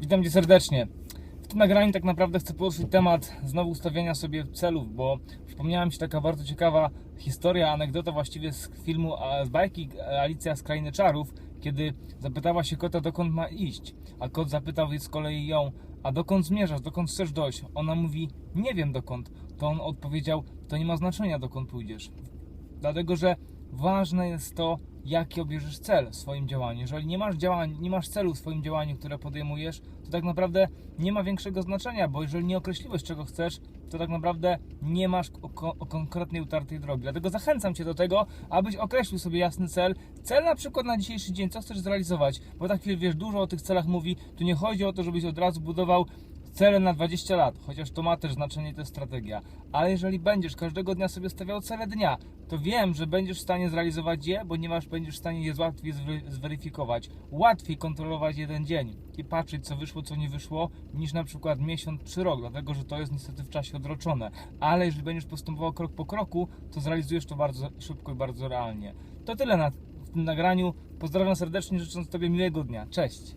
Witam Cię serdecznie. W tym nagraniu tak naprawdę chcę poruszyć temat znowu ustawiania sobie celów, bo przypomniała mi się taka bardzo ciekawa historia, anegdota właściwie z filmu, z bajki Alicja z Krainy Czarów, kiedy zapytała się kota dokąd ma iść, a kot zapytał z kolei ją, a dokąd zmierzasz, dokąd chcesz dojść? Ona mówi, nie wiem dokąd. To on odpowiedział, to nie ma znaczenia dokąd pójdziesz. Dlatego, że ważne jest to, jaki obierzesz cel w swoim działaniu. Jeżeli nie masz działań, nie masz celu w swoim działaniu, które podejmujesz, to tak naprawdę nie ma większego znaczenia, bo jeżeli nie określiłeś czego chcesz, to tak naprawdę nie masz o, o konkretnej utartej drogi. Dlatego zachęcam Cię do tego, abyś określił sobie jasny cel. Cel na przykład na dzisiejszy dzień, co chcesz zrealizować, bo tak chwilę wiesz, dużo o tych celach mówi. Tu nie chodzi o to, żebyś od razu budował cele na 20 lat, chociaż to ma też znaczenie, to jest strategia. Ale jeżeli będziesz każdego dnia sobie stawiał cele dnia, to wiem, że będziesz w stanie zrealizować je, ponieważ będziesz w stanie je łatwiej zwe- zweryfikować. Łatwiej kontrolować jeden dzień i patrzeć, co wyszło, co nie wyszło, niż na przykład miesiąc czy rok, dlatego że to jest niestety w czasie odroczone. Ale jeżeli będziesz postępował krok po kroku, to zrealizujesz to bardzo szybko i bardzo realnie. To tyle na, w tym nagraniu. Pozdrawiam serdecznie, życząc Tobie miłego dnia. Cześć!